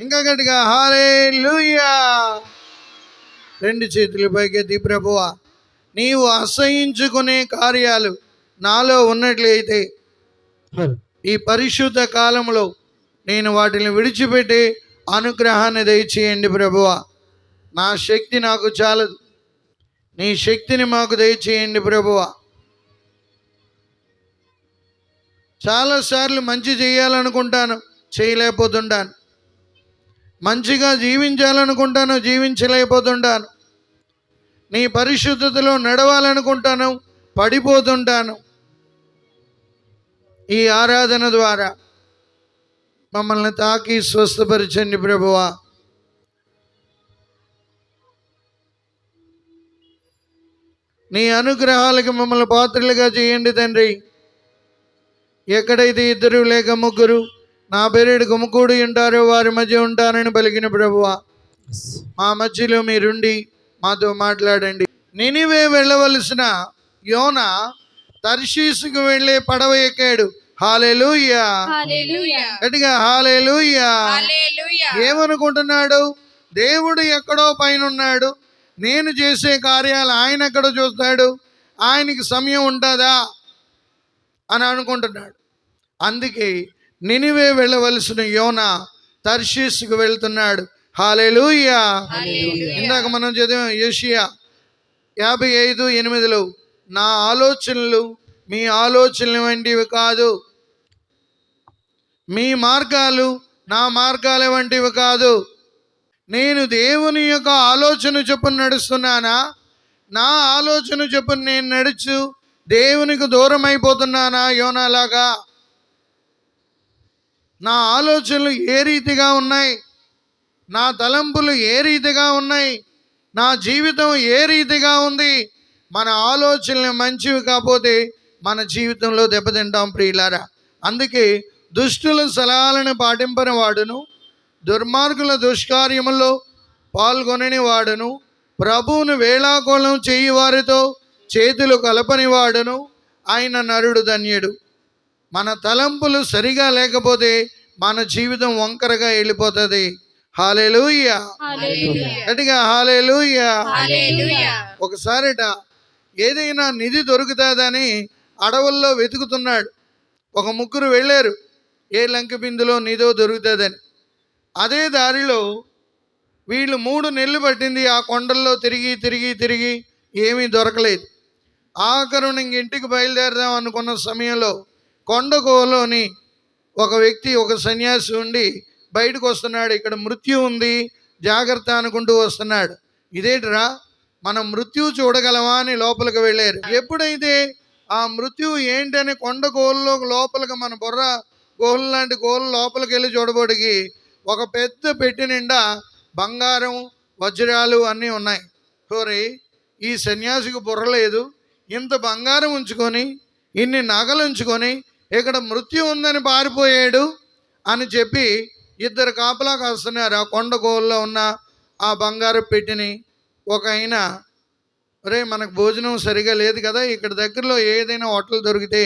ఇంకా గట్టిగా హాలే రెండు చేతులు పైకెత్తి ప్రభువా నీవు అసహించుకునే కార్యాలు నాలో ఉన్నట్లయితే ఈ పరిశుద్ధ కాలంలో నేను వాటిని విడిచిపెట్టి అనుగ్రహాన్ని దయచేయండి ప్రభువా. నా శక్తి నాకు చాలదు. నీ శక్తిని మాకు దయచేయండి ప్రభువా. చాలాసార్లు మంచి చేయాలనుకుంటాను చేయలేకపోతుంటాను. మంచిగా జీవించాలనుకుంటాను జీవించలేకపోతుంటాను. నీ పరిశుద్ధతలో నడవాలనుకుంటాను పడిపోతుంటాను. ఈ ఆరాధన ద్వారా మమ్మల్ని తాకి స్వస్థపరచండి ప్రభువా. నీ అనుగ్రహాలకు మమ్మల్ని పాత్రలుగా చేయండి తండ్రి. ఎక్కడైతే ఇద్దరు లేక ముగ్గురు నా పేరేడు గుమ్మకూడి ఉంటారో వారి మధ్య ఉంటానని పలికిన ప్రభువా. మా మధ్యలో మీరుండి మాతో మాట్లాడండి. నినివే వెళ్ళవలసిన యోన తర్షీసుకు వెళ్ళే పడవ ఎక్కాడు. హాలెలూయా. హల్లెలూయా గట్టిగా హాలెలూయా. హల్లెలూయా ఏమనుకుంటున్నాడు? దేవుడు ఎక్కడో పైన ఉన్నాడు నేను చేసే కార్యాలు ఆయన ఎక్కడో చూస్తాడు? ఆయనకి సమయం ఉంటుందా? అని అనుకుంటున్నాడు. అందుకే నినివే వెళ్ళవలసిన యోన తర్షీస్కు వెళ్తున్నాడు. హాలెలూయా ఇందాక మనం చదివాం యోషియా యాభై ఐదు ఎనిమిదిలో నా ఆలోచనలు మీ ఆలోచనలు వంటివి కాదు. మీ మార్గాలు నా మార్గాల వంటివి కాదు. నేను దేవుని యొక్క ఆలోచన చొప్పున నడుస్తున్నానా? నా ఆలోచన చొప్పున నేను నడుచు దేవునికి దూరం అయిపోతున్నానా యోనాలాగా? నా ఆలోచనలు ఏ రీతిగా ఉన్నాయి? నా తలంపులు ఏ రీతిగా ఉన్నాయి? నా జీవితం ఏ రీతిగా ఉంది? మన ఆలోచనలు మంచివి కాకపోతే మన జీవితంలో దెబ్బతింటాం ప్రియులారా. అందుకే దుష్టుల సలహాలను పాటింపని వాడును దుర్మార్గుల దుష్కార్యములో పాల్గొనని వాడును ప్రభువును వేళాకోళం చేయి వారితో చేతులు కలపని వాడును. ఆయన నరుడు ధన్యుడు. మన తలంపులు సరిగా లేకపోతే మన జీవితం వంకరగా వెళ్ళిపోతుంది. హల్లెలూయా గట్టిగా హల్లెలూయా ఒకసారిట ఏదైనా నిధి దొరుకుతుందని అడవుల్లో వెతుకుతున్నాడు. ఒక ముగ్గురు వెళ్ళారు. ఏ లంక బిందులో నిధో దొరుకుతుందని. అదే దారిలో వీళ్ళు మూడు నెలలు పట్టింది ఆ కొండల్లో తిరిగి తిరిగి తిరిగి ఏమీ దొరకలేదు. ఆఖరుని ఇంక ఇంటికి బయలుదేరదాం అనుకున్న సమయంలో కొండకోలోని ఒక వ్యక్తి ఒక సన్యాసి ఉండి బయటకు వస్తున్నాడు. ఇక్కడ మృత్యు ఉంది. జాగ్రత్త అనుకుంటూ వస్తున్నాడు. ఇదేంటిరా? మనం మృత్యు చూడగలమా అని లోపలికి వెళ్ళారు. ఎప్పుడైతే ఆ మృత్యు ఏంటని కొండ కోల్లో లోపలికి మన బుర్ర కోళ్ళు లాంటి కోళ్ళు లోపలికి వెళ్ళి చూడబోడికి ఒక పెద్ద పెట్టి నిండా బంగారం వజ్రాలు అన్నీ ఉన్నాయి. సోరీ ఈ సన్యాసికి బుర్ర లేదు. ఇంత బంగారం ఉంచుకొని ఇన్ని నగలు ఉంచుకొని ఇక్కడ మృత్యు ఉందని పారిపోయాడు అని చెప్పి ఇద్దరు కాపలా కాస్తున్నారు. ఆ కొండ కోల్లో ఉన్న ఆ బంగారు పెట్టిని ఒక ఆయన రే మనకు భోజనం సరిగా లేదు కదా ఇక్కడ దగ్గరలో ఏదైనా హోటల్ దొరికితే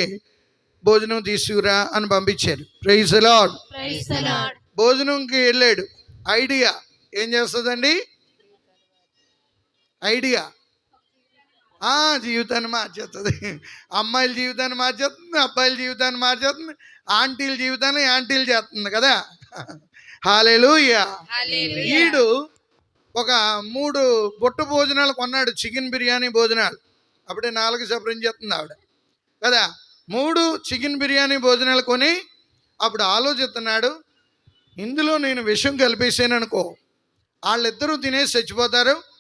భోజనం తీసుకురా అని పంపించారు. ప్రైజ్ లాడ్ భోజనంకి వెళ్ళాడు. ఐడియా ఏం చేస్తుందండి? ఐడియా జీవితాన్ని మార్చేస్తుంది అమ్మాయిల జీవితాన్ని మార్చేస్తుంది అబ్బాయిల జీవితాన్ని మార్చేస్తుంది ఆంటీల జీవితాన్ని యాంటీలు చేస్తుంది కదా. హాలేలుయా. ఈడు ఒక మూడు బుట్ట భోజనాలు కొన్నాడు చికెన్ బిర్యానీ భోజనాలు. అప్పుడే నాలుగు శుభ్రం చేస్తుంది ఆవిడ. కదా మూడు చికెన్ బిర్యానీ భోజనాలు కొని అప్పుడు ఆలోచిస్తున్నాడు ఇందులో నేను విషం కలిపేసాను అనుకో వాళ్ళిద్దరూ తినేసి చచ్చిపోతారు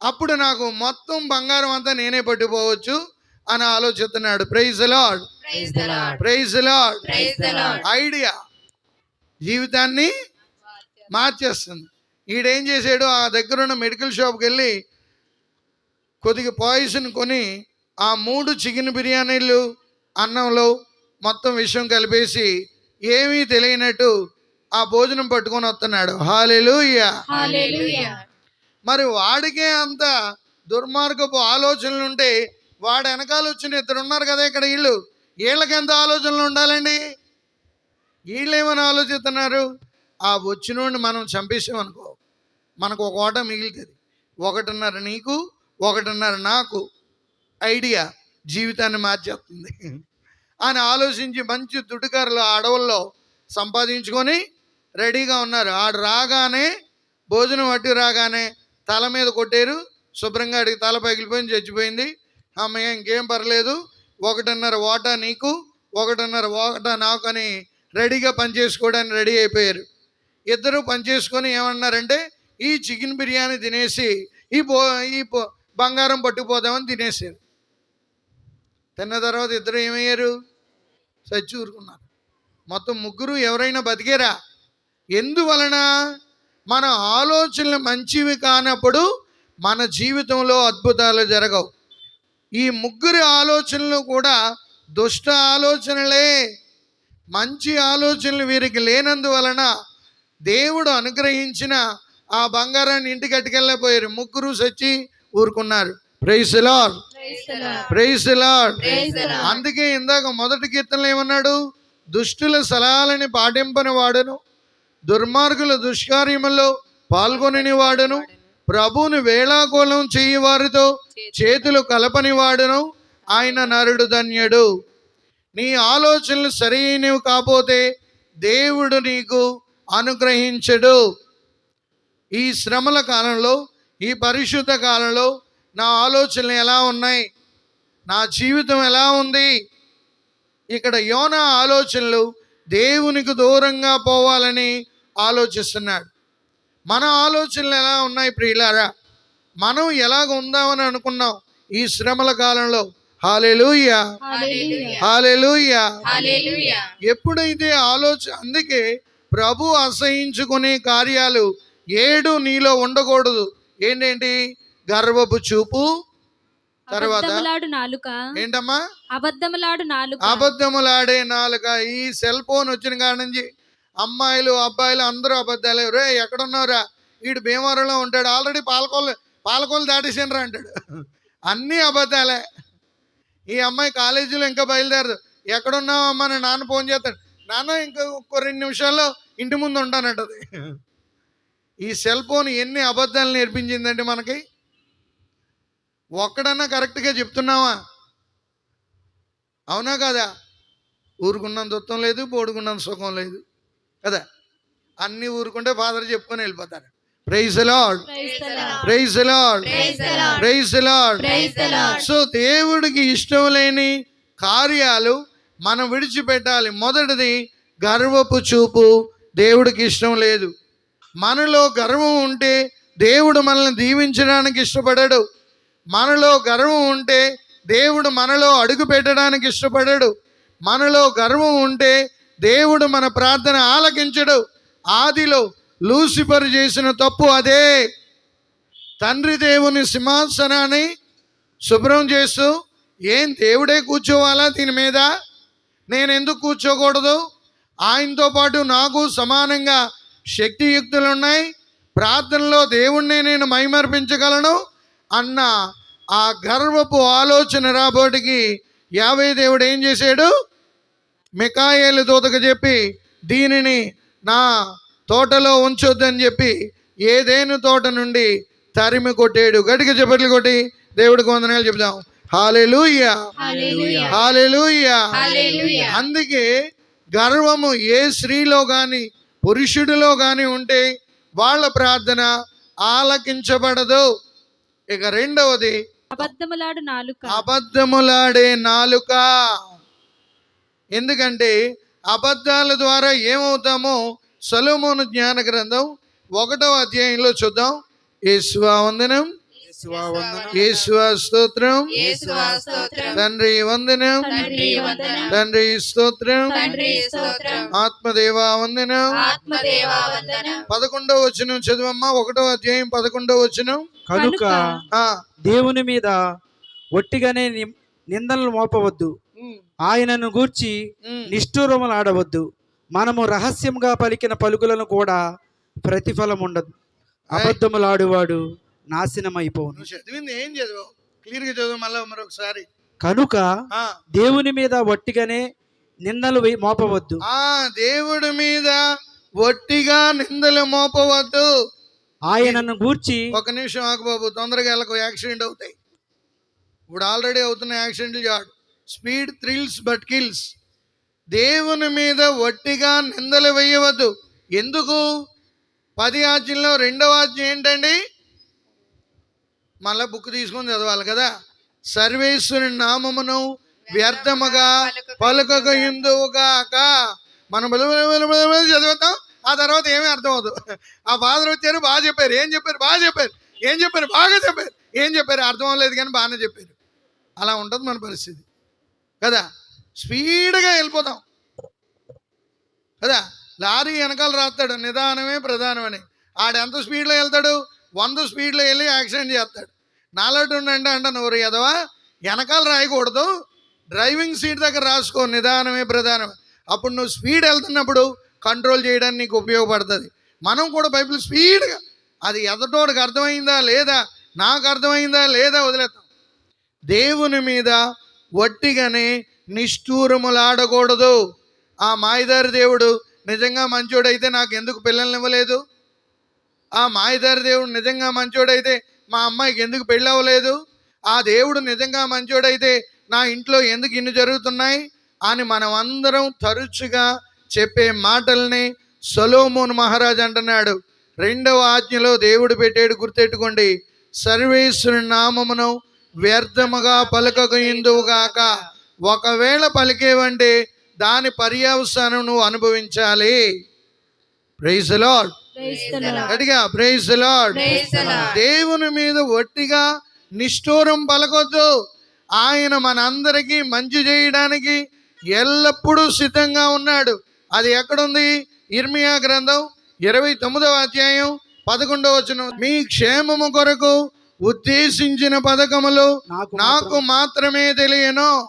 అప్పుడు నాకు మొత్తం బంగారం అంతా నేనే పట్టుకోవచ్చు అని ఆలోచిస్తున్నాడు. Praise Lord praise Lord idea జీవితాన్ని మార్చేస్తుంది. ఈడేం చేశాడు ఆ దగ్గర ఉన్న మెడికల్ షాప్కి వెళ్ళి కొద్దిగా పాయిజన్ కొని ఆ మూడు చికెన్ బిర్యానీలు అన్నంలో మొత్తం విషయం కలిపేసి ఏమీ తెలియనట్టు ఆ భోజనం పట్టుకొని వస్తున్నాడు. హాలెలూయా మరి వాడికే అంత దుర్మార్గపు ఆలోచనలు ఉంటే వాడు వెనకాల వచ్చిన ఇద్దరు ఉన్నారు కదా ఇక్కడ వీళ్ళు. వీళ్ళకి ఎంత ఆలోచనలు ఉండాలండి? వీళ్ళేమని ఆలోచిస్తున్నారు? ఆ వచ్చినోడిని మనం చంపేసామనుకో మనకు ఒక ఓట మిగులుతుంది. ఒకటిన్నర నీకు ఒకటిన్నర నాకు ఐడియా జీవితాన్ని మార్చేస్తుంది. అని ఆలోచించి మంచి దుడ్డుకారులు ఆ అడవుల్లో సంపాదించుకొని రెడీగా ఉన్నారు. ఆడు రాగానే భోజనం పట్టి రాగానే తల మీద కొట్టారు. శుభ్రంగా అడిగి తల పగిలిపోయింది చచ్చిపోయింది. అమ్మయ్య ఇంకేం పర్లేదు. ఒకటిన్నర ఓటా నీకు ఒకటిన్నర ఓట నాకు అని రెడీగా పనిచేసుకోవడానికి రెడీ అయిపోయారు. ఇద్దరు పనిచేసుకొని ఏమన్నారంటే ఈ చికెన్ బిర్యానీ తినేసి ఈ బో ఈ బంగారం పట్టుకుపోదామని తినేసారు. తిన్న తర్వాత ఇద్దరు ఏమయ్యారు? చచ్చి ఊరుకున్నారు. మొత్తం ముగ్గురు ఎవరైనా బతికేరా? ఎందువలన? మన ఆలోచనలు మంచివి కానప్పుడు మన జీవితంలో అద్భుతాలు జరగవు. ఈ ముగ్గురి ఆలోచనలు కూడా దుష్ట ఆలోచనలే. మంచి ఆలోచనలు వీరికి లేనందువలన దేవుడు అనుగ్రహించిన ఆ బంగారాన్ని ఇంటికి అట్టుకెళ్ళపోయారు ముగ్గురు సచ్చి ఊరుకున్నారు. Praise Lord Praise the Lord. Praise Lord Praise the Lord. అందుకే ఇందాక మొదటి కీర్తనలో ఏమన్నాడు? దుష్టుల సలహాలని పాటింపని వాడను దుర్మార్గుల దుష్కార్యములో పాల్గొనని వాడను. ప్రభువుని వేళాకోళం చెయ్యి వారితో చేతులు కలపని వాడను. ఆయన నరుడు ధన్యుడు. నీ ఆలోచనలు సరైనవి కాకపోతే దేవుడు నీకు అనుగ్రహించడు. ఈ శ్రమల కాలంలో ఈ పరిశుద్ధ కాలంలో నా ఆలోచనలు ఎలా ఉన్నాయి? నా జీవితం ఎలా ఉంది? ఇక్కడ యోన ఆలోచనలు దేవునికి దూరంగా పోవాలని ఆలోచిస్తున్నాడు. మన ఆలోచనలు ఎలా ఉన్నాయి ప్రియులారా? మనం ఎలాగ ఉందామని అనుకున్నాం ఈ శ్రమల కాలంలో. Hallelujah Hallelujah. Hallelujah Hallelujah. ఎప్పుడైతే ఆలోచన అందుకే ప్రభు అసహించుకునే కార్యాలు ఏడు నీలో ఉండకూడదు. ఏంటేంటి? గర్వపు చూపు. తర్వాత ఏంటమ్మా? అబద్ధములాడు నాలుక. అబద్ధములాడే నాలుక. ఈ సెల్ ఫోన్ వచ్చిన కాడ నుంచి అమ్మాయిలు అబ్బాయిలు అందరూ అబద్ధాలే. రే ఎక్కడున్నావురా? వీడు భీమవరంలో ఉంటాడు. ఆల్రెడీ పాలకోలు పాలకోలు దాటేసిండ్రా అంటాడు. అన్నీ అబద్ధాలే. ఈ అమ్మాయి కాలేజీలో ఇంకా బయలుదేరదు. ఎక్కడున్నావు అమ్మ? నాన్న ఫోన్ చేస్తాడు. నాన్న ఇంకా ఒక రెండు నిమిషాల్లో ఇంటి ముందు ఉంటానంటది. ఈ సెల్ ఫోన్ ఎన్ని అబద్ధాలు నేర్పించిందండి మనకి? ఒక్కడన్నా కరెక్ట్గా చెప్తున్నావా? అవునా కదా? ఊరుకున్నంత దుఃఖం లేదు పోడుకున్నంత సుఖం లేదు. కదా? అన్నీ ఊరుకుంటే ఫాదర్ చెప్పుకొని వెళ్ళిపోతారు. Praise Lord. Praise Lord. Praise Lord. So దేవుడికి ఇష్టం లేని కార్యాలు మనం విడిచిపెట్టాలి. మొదటిది గర్వపు చూపు. దేవుడికి ఇష్టం లేదు. మనలో గర్వం ఉంటే దేవుడు మనల్ని దీవించడానికి ఇష్టపడడు. మనలో గర్వం ఉంటే దేవుడు మనలో అడుగు పెట్టడానికి ఇష్టపడడు. మనలో గర్వం ఉంటే దేవుడు మన ప్రార్థన ఆలకించడు. ఆదిలో లూసిఫర్ చేసిన తప్పు అదే. తండ్రి దేవుని సింహాసనాన్ని శుభ్రం చేస్తూ ఏం దేవుడే కూర్చోవాలా దీని మీద? నేను ఎందుకు కూర్చోకూడదు? ఆయనతో పాటు నాకు సమానంగా శక్తియుక్తులు ఉన్నాయి ప్రార్థనలో దేవుణ్ణి నేను మైమర్పించగలను అన్న ఆ గర్వపు ఆలోచన రాబోటికి యావే దేవుడు ఏం చేశాడు? మికాయేలు దూతకు చెప్పి దీనిని నా తోటలో ఉంచొద్దని చెప్పి ఏదేను తోట నుండి తరిమి కొట్టాడు. గట్టిగా చెప్పట్లు కొట్టి దేవుడికి వందనాలు చెప్దాం హాలెలూయా. Hallelujah. హాలెలూయా. Hallelujah. అందుకే గర్వము ఏ స్త్రీలో కానీ పురుషుడిలో కానీ ఉంటే వాళ్ళ ప్రార్థన ఆలకించబడదు. ఇక రెండవది అబద్ధములాడు నాలుక. అబద్ధములాడే నాలుక. ఎందుకంటే అబద్ధాల ద్వారా ఏమవుతామో సొలొమోను జ్ఞాన గ్రంథం ఒకటవ అధ్యాయంలో చూద్దాం. యేసువా వందనం. యేసువా స్తోత్రం. యేసువా స్తోత్రం. తండ్రి వందనం. తండ్రి వందనం. తండ్రి స్తోత్రం. తండ్రి స్తోత్రం. ఆత్మదేవా వందనం. ఆత్మదేవా వందనం. పదకొండవ వచనం చదువమ్మా. ఒకటవ అధ్యాయం పదకొండవ వచనం. కనుక ఆ, దేవుని మీద ఒట్టిగానే ని- నిందనలు మోపవద్దు. ఆయనను గూర్చి. నిష్ఠూరములు ఆడవద్దు. మనము రహస్యంగా పలికిన పలుకులను కూడా ప్రతిఫలం ఉండదు. అబద్ధములాడువాడు నాశనమైపోను. నువ్వు చదివింది ఏం చదివావు? క్లియర్గా చదువు మళ్ళీ మరొకసారి. కనుక దేవుని మీద ఒట్టిగానే నిందలు మోపవద్దు. ఆ దేవుడి మీద ఒట్టిగా నిందలు మోపవద్దు. ఆయనను గూర్చి ఒక నిమిషం ఆకుబాబు తొందరగా వెళ్ళకు యాక్సిడెంట్ అవుతాయి. ఇప్పుడు ఆల్రెడీ అవుతున్న యాక్సిడెంట్లు చాడు స్పీడ్ థ్రిల్స్ బట్ కిల్స్. దేవుని మీద వట్టిగా నిందలు వేయవద్దు. ఎందుకు? పది ఆజ్యంలో రెండవ ఆజ్యం ఏంటండి? మళ్ళా బుక్ తీసుకొని చదవాలి కదా. సర్వేశ్వరుని నామమును వ్యర్థముగా పలుకక ఎందువుగాక మనం బల చదువుతాం ఆ తర్వాత ఏమీ అర్థం అవుతుంది ఆ ఫాదర్ వచ్చారు బాగా చెప్పారు. ఏం చెప్పారు? బాగా చెప్పారు. ఏం చెప్పారు? బాగా చెప్పారు. ఏం చెప్పారు? అర్థం అవ్వలేదు కానీ బాగానే చెప్పారు. అలా ఉంటుంది మన పరిస్థితి. కదా? స్పీడ్గా వెళ్ళిపోతాం. కదా? లారీ వెనకాల రాస్తాడు నిదానమే ప్రధానమని. ఆడెంత స్పీడ్లో వెళ్తాడు? వంద స్పీడ్లో వెళ్ళి యాక్సిడెంట్ చేస్తాడు. నాలోటి ఉండండి అంట నువ్వు ఎదవా? వెనకాల రాయకూడదు. డ్రైవింగ్ సీట్ దగ్గర రాసుకో నిదానమే ప్రధానం అప్పుడు నువ్వు స్పీడ్ వెళ్తున్నప్పుడు కంట్రోల్ చేయడానికి నీకు ఉపయోగపడుతుంది. మనం కూడా బైబిల్ స్పీడ్గా అది ఎదటోడికి అర్థమైందా లేదా? నాకు అర్థమైందా లేదా? వదిలేస్తాం. దేవుని మీద వట్టిగానే నిష్ఠూరములాడకూడదు. ఆ మాయదారి దేవుడు నిజంగా మంచోడైతే నాకు ఎందుకు పిల్లల్ని ఇవ్వలేదు ఆ మాయదారి దేవుడు నిజంగా మంచోడైతే మా అమ్మాయికి ఎందుకు పెళ్ళి అవ్వలేదు ఆ దేవుడు నిజంగా మంచోడైతే నా ఇంట్లో ఎందుకు ఇన్ని జరుగుతున్నాయి? అని మనం అందరం తరచుగా చెప్పే మాటల్ని సొలోమోన్ మహారాజ్ అంటున్నాడు. రెండవ ఆజ్ఞలో దేవుడు పెట్టాడు గుర్తెట్టుకోండి. సర్వేశ్వరుని నామమును వ్యర్థముగా పలకక ఎందువుగాక ఒకవేళ పలికేవంటే దాని పర్యవసానం నువ్వు అనుభవించాలి praise Lord Praise the Lord. గట్టిగా praise Lord Praise the Lord. దేవుని మీద ఒట్టిగా నిష్ఠూరం పలకొద్దు. ఆయన మనందరికీ మంచి చేయడానికి ఎల్లప్పుడూ సిద్ధంగా ఉన్నాడు. అది ఎక్కడుంది? ఇర్మియా గ్రంథం ఇరవై తొమ్మిదవ అధ్యాయం పదకొండవ వచనం. మీ క్షేమము కొరకు ఉద్దేశించిన పథకములు నాకు మాత్రమే. తెలియను.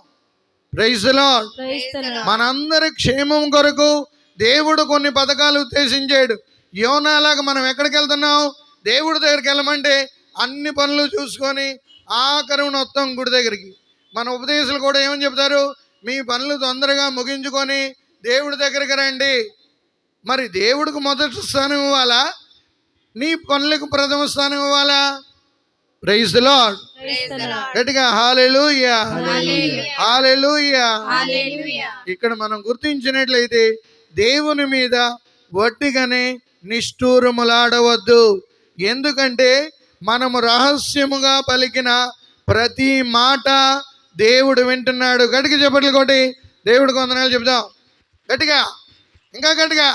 Praise Lord Praise the Lord. మనందరి క్షేమం కొరకు దేవుడు కొన్ని పథకాలు ఉద్దేశించాడు. యోనాలాగా మనం ఎక్కడికి వెళ్తున్నాం దేవుడి దగ్గరికి వెళ్ళమంటే అన్ని పనులు చూసుకొని ఆఖరి మొత్తం గుడి దగ్గరికి. మన ఉపదేశాలు కూడా ఏమని చెప్తారు? మీ పనులు తొందరగా ముగించుకొని దేవుడి దగ్గరికి రండి. మరి దేవుడికి మొదటి స్థానం ఇవ్వాలా? నీ పనులకు ప్రథమ స్థానం ఇవ్వాలా? Praise Lord. గట్టిగా హాలెలూయా హాలెలూయా. ఇక్కడ మనం గుర్తించినట్లయితే దేవుని మీద వట్టిగానే నిష్ఠూరములాడవద్దు. ఎందుకంటే మనము రహస్యముగా పలికిన ప్రతి మాట దేవుడు వింటున్నాడు. గట్టిగా చెప్పట్లు కొట్టి దేవుడు కొందనాలు చెప్దాం గట్టిగా ఇంకా గట్టిగా.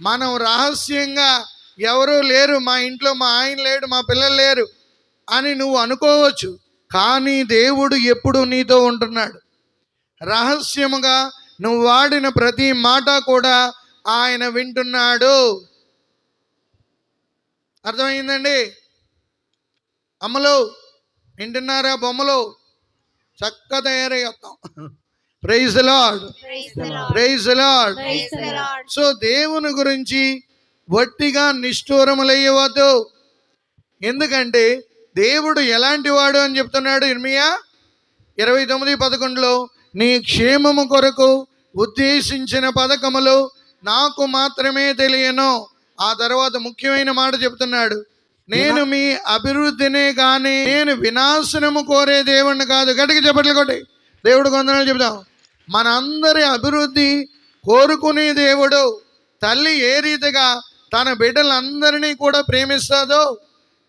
మనం రహస్యంగా ఎవరూ లేరు మా ఇంట్లో మా ఆయన లేడు మా పిల్లలు లేరు అని నువ్వు అనుకోవచ్చు. కానీ దేవుడు ఎప్పుడు నీతో ఉంటున్నాడు. రహస్యముగా నువ్వు వాడిన ప్రతి మాట కూడా ఆయన వింటున్నాడు. అర్థమైందండి? అమ్మలు వింటున్నారా బొమ్మలు? చక్కగా తయారై వస్తాం. Praise Lord. Praise Lord. So దేవుని గురించి వట్టిగా నిష్ఠూరములయ్యవద్దు. ఎందుకంటే దేవుడు ఎలాంటి వాడు అని చెప్తున్నాడు ఇర్మియా ఇరవై తొమ్మిది పదకొండులో నీ క్షేమము కొరకు ఉద్దేశించిన పథకములు నాకు మాత్రమే తెలియను. ఆ తర్వాత ముఖ్యమైన మాట చెప్తున్నాడు. నేను మీ అభివృద్ధినే కానీ నేను వినాశనము కోరే దేవుణ్ణి కాదు. గట్టికి చెప్పట్లు కొట్టి. దేవుడు కొందనాలు చెప్దాం మనందరి అభివృద్ధి కోరుకునే దేవుడు. తల్లి ఏ రీతిగా తన బిడ్డలందరినీ కూడా ప్రేమిస్తాదో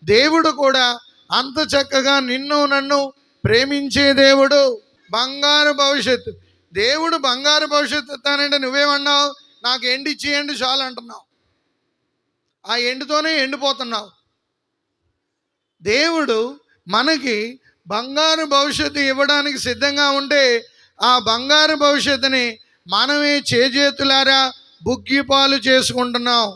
దేవుడు కూడా అంత చక్కగా నిన్ను నన్ను ప్రేమించే దేవుడు బంగారు భవిష్యత్తు. దేవుడు బంగారు భవిష్యత్తు ఇస్తానంటే నువ్వేమన్నావు? నాకు ఎండి ఇచ్చేయండి చాలు అంటున్నావు. ఆ ఎండుతోనే ఎండిపోతున్నావు. దేవుడు మనకి బంగారు భవిష్యత్తు ఇవ్వడానికి సిద్ధంగా ఉంటే ఆ బంగారు భవిష్యత్తుని మనమే చేజేతులారా బుగ్గిపాలు చేసుకుంటున్నాం.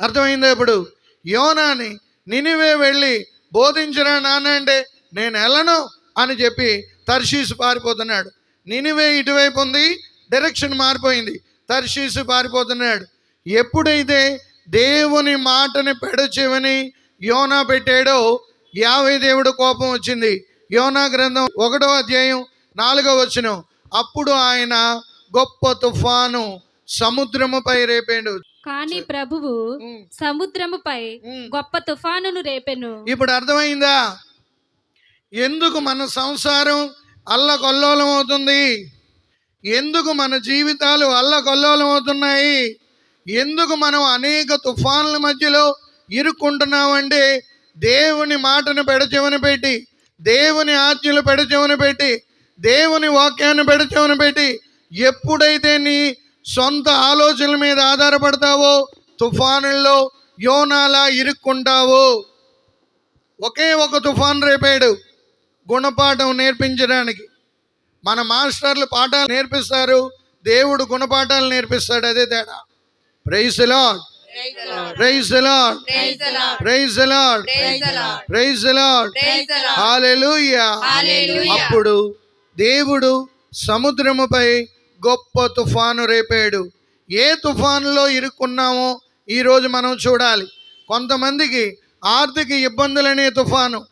అర్థమైందా ఇప్పుడు? యోనాని నినివే వెళ్ళి బోధించరా నానంటే నేను వెళ్ళను అని చెప్పి తర్షీసు పారిపోతున్నాడు. నినివే ఇటువైపు ఉంది డైరెక్షన్ మారిపోయింది. తర్షీసు పారిపోతున్నాడు. ఎప్పుడైతే దేవుని మాటని పెడచెవని యోనా పెట్టాడో యావే దేవుడు కోపం వచ్చింది. యోనా గ్రంథం ఒకటో అధ్యాయం నాలుగో వచనం అప్పుడు ఆయన గొప్ప తుఫాను సముద్రముపై రేపాడు. కాని ప్రభువు సముద్రముపై. గొప్ప తుఫానును రేపెను. ఇప్పుడు అర్థమైందా? ఎందుకు మన సంసారం అల్లకొల్లోలం అవుతుంది ఎందుకు మన జీవితాలు అల్లకొల్లోలం అవుతున్నాయి ఎందుకు మనం అనేక తుఫాన్ల మధ్యలో ఇరుక్కుంటున్నామంటే దేవుని మాటను పెడచెవని పెట్టి దేవుని ఆజ్ఞలు పెడచెవని పెట్టి దేవుని వాక్యాన్ని పెడచెవని పెట్టి ఎప్పుడైతే నీ సొంత ఆలోచనల మీద ఆధారపడతావో తుఫానుల్లో యోనాలా ఇరుక్కుంటావో. ఒకే ఒక తుఫాన్ రేపాడు గుణపాఠం నేర్పించడానికి. మన మాస్టర్లు పాఠాలు నేర్పిస్తారు దేవుడు గుణపాఠాలు నేర్పిస్తాడు అదే తేడా. Praise Lord praise Lord. Praise Lord. Praise Lord. అప్పుడు దేవుడు సముద్రముపై గొప్ప తుఫాను రేపాడు. ఏ తుఫానులో ఇరుక్కున్నామో ఈరోజు మనం చూడాలి. కొంతమందికి ఆర్థిక ఇబ్బందులనే తుఫాను.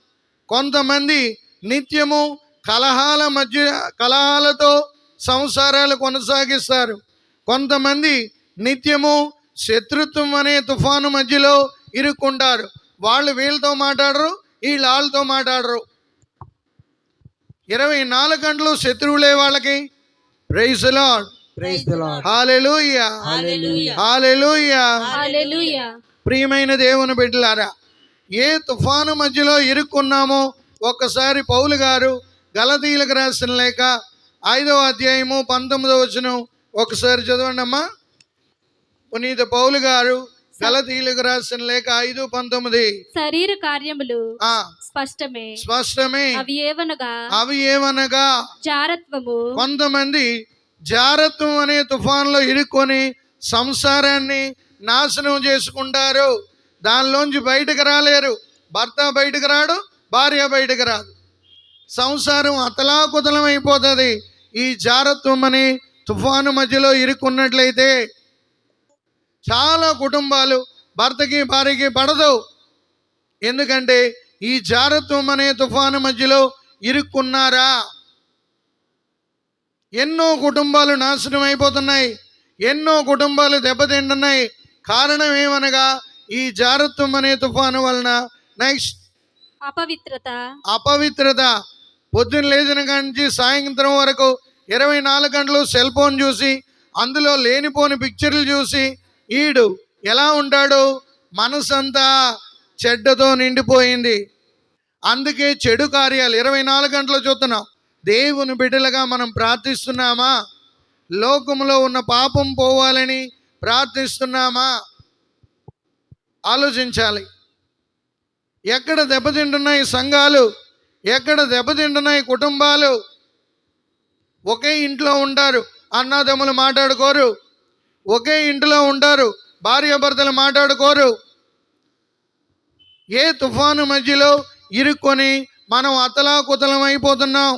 కొంతమంది నిత్యము కలహాల మధ్య కలహాలతో సంసారాలు కొనసాగిస్తారు. కొంతమంది నిత్యము శత్రుత్వం అనే తుఫాను మధ్యలో ఇరుక్కుంటారు. వాళ్ళు వీళ్ళతో మాట్లాడరు వీళ్ళు వాళ్ళతో మాట్లాడరు. ఇరవై నాలుగు గంటలు శత్రువులే వాళ్ళకి. ప్రైజ్ లాడ్ ప్రియమైన దేవుని బిడ్డలారా ఏ తుఫాను మధ్యలో ఇరుక్కున్నామో ఒక్కసారి పౌలు గారు గలతీలకు రాసిన లేక ఐదవ అధ్యాయము పంతొమ్మిదవ వచనం ఒకసారి చదవండి అమ్మా. పునీత పౌలు గారు గలతీలకు రాసిన లేక ఐదు పంతొమ్మిది. శరీర కార్యములు. ఆ. స్పష్టమే. స్పష్టమే. అవి ఏవనగా? అవి ఏమనగా జారత్వము. కొంతమంది జారత్వం అనే తుఫాన్లో ఇరుక్కొని సంసారాన్ని నాశనం చేసుకుంటారు. దానిలోంచి బయటకు రాలేరు. భర్త బయటకు రాడు భార్య బయటకు రాదు. సంసారం అతలాకుతలం అయిపోతుంది. ఈ జారత్వం అనే తుఫాను మధ్యలో ఇరుక్కున్నట్లయితే చాలా కుటుంబాలు భర్తకి భార్యకి పడదు. ఎందుకంటే ఈ జారత్వం అనే తుఫాను మధ్యలో ఇరుక్కున్నారా? ఎన్నో కుటుంబాలు నాశనం అయిపోతున్నాయి. ఎన్నో కుటుంబాలు దెబ్బతింటున్నాయి. కారణం ఏమనగా ఈ జారత్వం అనే తుఫాను వలన నెక్స్ట్ అపవిత్రత. అపవిత్రత. పొద్దున్న లేచిన నుంచి సాయంత్రం వరకు ఇరవై నాలుగు గంటలు సెల్ ఫోన్ చూసి అందులో లేనిపోని పిక్చర్లు చూసి ఈడు ఎలా ఉంటాడు? మనసంతా చెడ్డతో నిండిపోయింది. అందుకే చెడు కార్యాలు ఇరవై నాలుగు గంటలు చూస్తున్నాం. దేవుని బిడ్డలుగా మనం ప్రార్థిస్తున్నామా? లోకంలో ఉన్న పాపం పోవాలని ప్రార్థిస్తున్నామా? ఆలోచించాలి. ఎక్కడ దెబ్బతింటున్నాయి సంఘాలు? ఎక్కడ దెబ్బతింటున్నాయి కుటుంబాలు? ఒకే ఇంట్లో ఉంటారు అన్నదమ్ములు మాట్లాడుకోరు. ఒకే ఇంట్లో ఉంటారు భార్యాభర్తలు మాట్లాడుకోరు. ఏ తుఫాను మధ్యలో ఇరుక్కొని మనం అతలాకుతలం అయిపోతున్నాం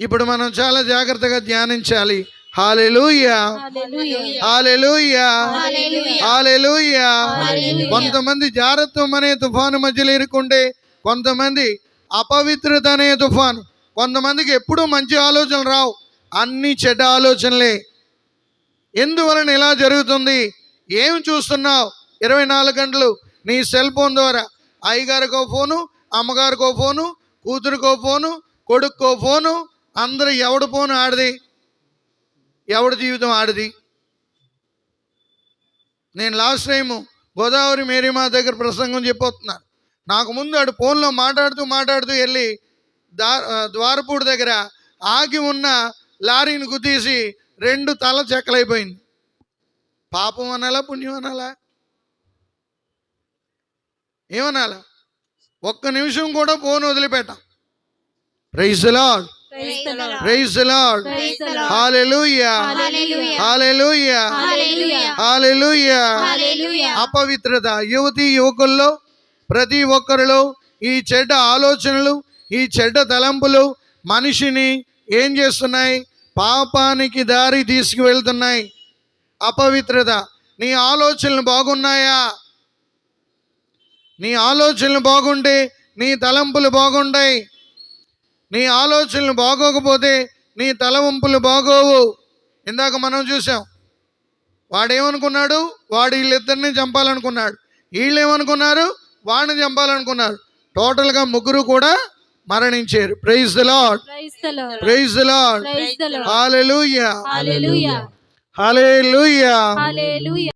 ఇప్పుడు మనం చాలా జాగ్రత్తగా ధ్యానించాలి. కొంతమంది జారత్వం అనే తుఫాను మధ్యలో ఇరుక్కుంటే కొంతమంది అపవిత్రత అనే తుఫాను. కొంతమందికి ఎప్పుడూ మంచి ఆలోచనలు రావు. అన్ని చెడ్డ ఆలోచనలే. ఎందువలన ఇలా జరుగుతుంది? ఏం చూస్తున్నావు? ఇరవై నాలుగు గంటలు నీ సెల్ ఫోన్ ద్వారా అయ్యగారికో ఫోను అమ్మగారికో ఫోను కూతురికో ఫోను కొడుక్కో ఫోను అందరూ ఎవడు ఫోను ఆడది? ఎవడి జీవితం ఆడది? నేను లాస్ట్ టైము గోదావరి మేరీ మా దగ్గర ప్రసంగం చెప్పొస్తున్నాను నాకు ముందు ఆడు ఫోన్లో మాట్లాడుతూ మాట్లాడుతూ వెళ్ళి దా ద్వారపూడి దగ్గర ఆగి ఉన్న లారీని గుద్దీసి రెండు తల చెక్కలైపోయింది. పాపం అనాలా పుణ్యం అనాలా? ఏమనాలా? ఒక్క నిమిషం కూడా ఫోన్ వదిలిపెట్టాం. Praise Lord. Praise Lord. Hallelujah. Hallelujah. Hallelujah. అపవిత్రత. యువతి యువకుల్లో ప్రతి ఒక్కరిలో ఈ చెడ్డ ఆలోచనలు ఈ చెడ్డ తలంపులు మనిషిని ఏం చేస్తున్నాయి? పాపానికి దారి తీసుకువెళ్తున్నాయి. అపవిత్రత. నీ ఆలోచనలు బాగున్నాయా? నీ ఆలోచనలు బాగుంటే నీ తలంపులు బాగుంటాయి నీ ఆలోచనలు బాగోకపోతే నీ తలవంపులు బాగోవు. ఇందాక మనం చూసాం వాడేమనుకున్నాడు? వాడు వీళ్ళిద్దరిని చంపాలనుకున్నాడు. వీళ్ళు ఏమనుకున్నారు వాడిని చంపాలనుకున్నారు. టోటల్గా ముగ్గురు కూడా మరణించారు. Praise the Lord praise the Lord hallelujah. Hallelujah.